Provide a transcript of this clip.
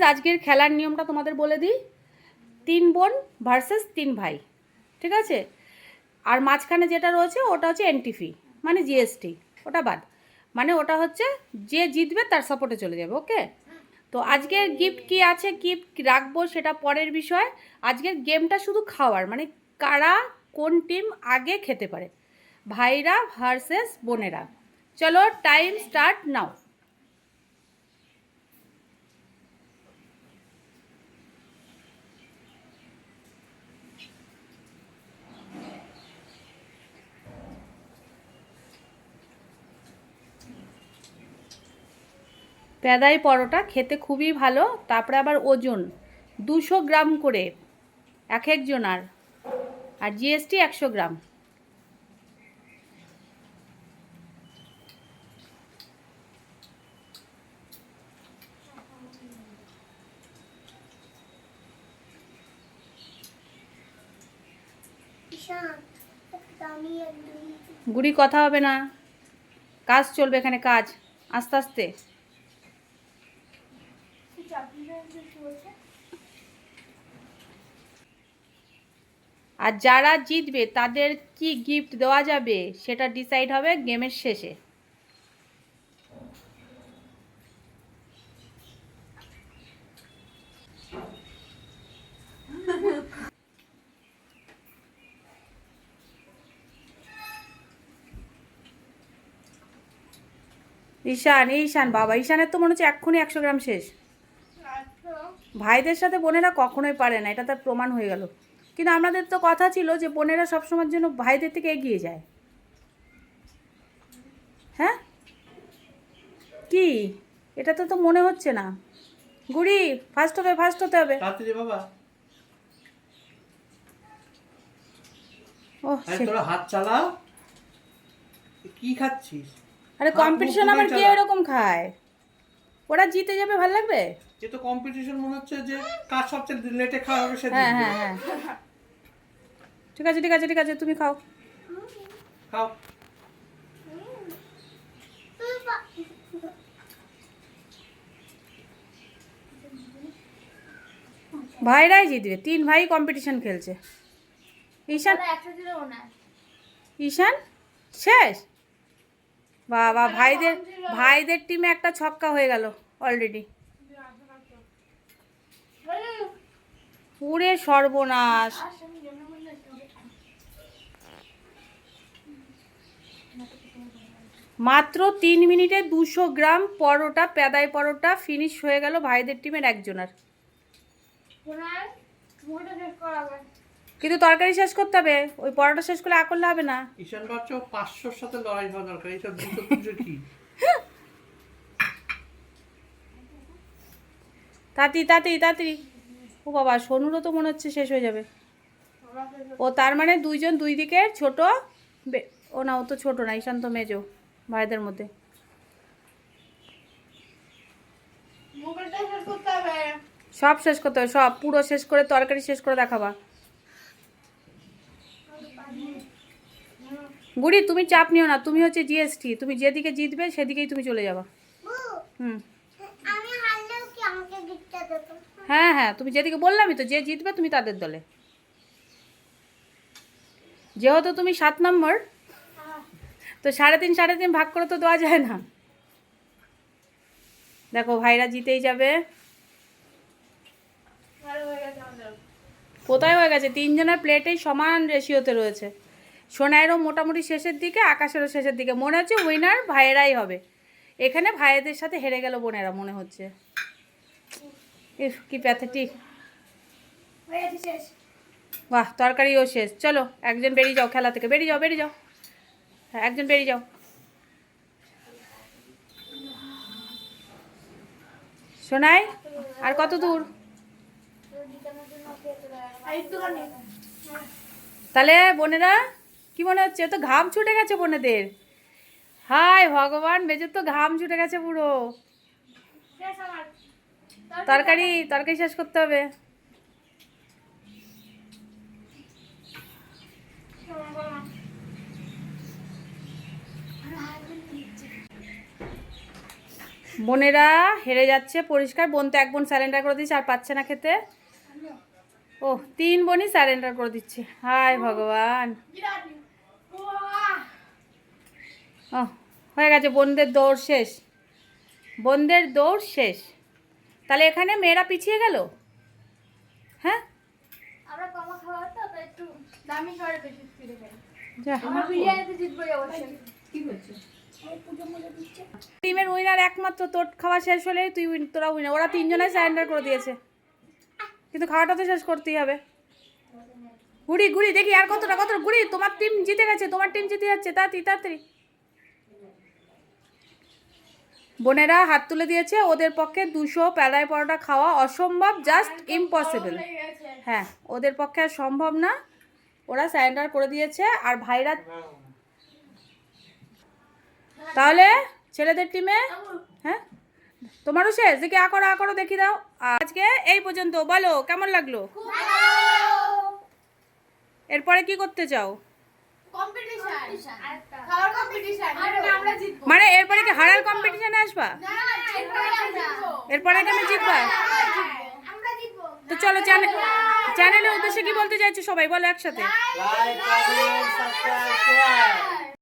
Guys আজকের খেলার নিয়মটা তোমাদের বলে দিই। তিন বোন ভার্সেস তিন ভাই, ঠিক আছে? আর মাঝখানে যেটা রয়েছে, ওটা হচ্ছে এনটিফি মানে জিএসটি ওটা বাদ। মানে ওটা হচ্ছে যে জিতবে তার সাপোর্টে চলে যাবে ওকে তো আজকের গিফট কি আছে গিফট রাখব সেটা পরের বিষয়। আজকের গেমটা শুধু খাওয়ার মানে কারা কোন টিম আগে খেতে পারে, ভাইরা ভার্সেস বোনেরা। চলো টাইম স্টার্ট নাও পেদাই পরোটা খেতে খুবই ভালো, তারপরে আবার ওজন, দুশো গ্রাম করে, এক একজনার আর জিএসটি একশো গ্রাম। গুড়ি কথা হবে না, কাজ চলবে এখানে কাজ, আস্তে আস্তে। আর যারা জিতবে, তাদের কি গিফট দেওয়া যাবে সেটা ডিসাইড হবে গেমের শেষে। ঈশান ঈশান, বাবা, ঈশানের তো মনে হচ্ছে এক্ষুনি একশো গ্রাম শেষ। ভাইদের সাথে বোনেরা কখনোই পারে না এটা তার প্রমাণ হয়ে গেল। কিন্তু আমাদের তো কথা ছিল যে বোনেরা সবসময়ের জন্য ভাইদের থেকে এগিয়ে যায়। হ্যাঁ? কি? এটা তো তো মনে হচ্ছে না। গুড়ি ফার্স্ট হতে ফার্স্ট হতে হবে। তাড়াতাড়ি বাবা। ও আরে তোরা হাত চালা কি খাচ্ছিস? আরে কম্পিটিশন আমার কে। এরকম খায়? ওরা জিতে যাবে ভালো লাগবে? এ তো কম্পিটিশন মনে হচ্ছে যে কার সবচেয়ে লেটে খাওয়া হবে সে হ্যাঁ হ্যাঁ হ্যাঁ। ঠিক আছে ঠিক আছে ঠিক আছে তুমি খাও। খাও। ভাইরাই জিতবে। তিন ভাই কম্পিটিশন খেলছে। ঈশান ঈশান? শেষ? বাবা ভাইদের ভাইদের টিমে একটা ছক্কা হয়ে গেল অলরেডি পুরে সর্বনাশ। মাত্র তিন মিনিটে দুশো গ্রাম পরোটা পেদাই পরোটা ফিনিশ হয়ে গেল ভাইদের টিমের একজনের। কিন্তু তরকারি শেষ করতে হবে। ওই পরোটা শেষ করলে করলে হবে না। ঈশান ভাবছ পাঁচশোর সাথে লড়াই হওয়া দরকার। এইসব দুটো পুজো কি? তাড়াতাড়ি তাড়াতাড়ি তাড়াতাড়ি ও বাবা সোনুরও তো মনে হচ্ছে শেষ হয়ে যাবে। ও তার মানে দুইজন দুই দিকের ছোট ও না ও তো ছোট না ঈশান্ত মেজো ভাইদের মধ্যে। সব শেষ করতে হবে সব পুরো শেষ করে তরকারি শেষ করে দেখাবা। গুড়ি তুমি চাপ নিও না তুমি হচ্ছে জিএসটি তুমি যেদিকে জিতবে সেদিকেই তুমি চলে যাবা। হুম। হ্যাঁ হ্যাঁ তুমি যেদিকে বললামই তো, যে জিতবে তুমি তাদের দলে। যেহেতু তুমি সাত নম্বর, তো সাড়ে তিন সাড়ে তিন ভাগ করে তো দেওয়া যায় না। দেখো, ভাইরা জিতেই যাবে। কোথায় হয়ে গেছে? তিনজনের প্লেটেই সমান রেশিওতে রয়েছে। সোনাইয়েরও মোটামুটি শেষের দিকে, আকাশেরও শেষের দিকে। মনে হচ্ছে উইনার ভাইয়েরাই হবে। এখানে ভাইয়েদের সাথে হেরে গেল বোনেরা, মনে হচ্ছে। ইফ কি প্যাথেটিক হয়ে বাহ তরকারিও শেষ। চলো একজন বেরিয়ে যাও খেলা থেকে। বেরিয়ে যাও বেরিয়ে যাও। হ্যাঁ একজন বেরিয়ে যাও। শোনাই আর কত দূর? তাহলে বোনেরা কি মনে হচ্ছে? তো ঘাম ছুটে গেছে বোনেদের। হাই ভগবান বেজের তো ঘাম ছুটে গেছে পুরো। তরকারি তরকারি শেষ করতে হবে। বোনেরা হেরে যাচ্ছে পরিষ্কার। বোন তো এক বোন স্যালেন্ডার করে দিচ্ছে আর পাচ্ছে না খেতে। ও, তিন বোনই স্যালেন্ডার করে দিচ্ছে। হায় ভগবান। ও, হয়ে গেছে। বোনদের দৌড় শেষ। বোনদের দৌড় শেষ। তাহলে এখানে মেয়েরা পিছিয়ে গেল? হ্যাঁ? টিমের উইনার একমাত্র তোর খাওয়া শেষ হলেই তুই তোরা উইনার। ওরা তিনজনে স্যারেন্ডার করে দিয়েছে। কিন্তু খাওয়াটা তো শেষ করতেই হবে। গুড়ি গুড়ি দেখি আর কতটা কতটা। গুড়ি তোমার টিম জিতে গেছে তোমার টিম জিতে যাচ্ছে। তাড়াতাড়ি তাড়াতাড়ি। বোনেরা হাত তুলে দিয়েছে। ওদের পক্ষে দুশো প্যালাই পরোটা খাওয়া অসম্ভব জাস্ট ইম্পসিবল হ্যাঁ ওদের পক্ষে আর সম্ভব না। ওরা স্যারেন্ডার করে দিয়েছে আর ভাইরা তাহলে ছেলেদের টিমে হ্যাঁ? তোমারও শেষ? দেখি আ করো আ করো দেখি দাও। আজকে এই পর্যন্ত। বলো কেমন লাগল? এরপরে কি করতে চাও? মানে এরপরে কি হারাল কম্পিটিশনে আসবা? এরপরে তুমি জিতবা। তো চলো চ্যানেল চ্যানেলের উদ্দেশ্যে কি বলতে চাইছো সবাই? বলো একসাথে।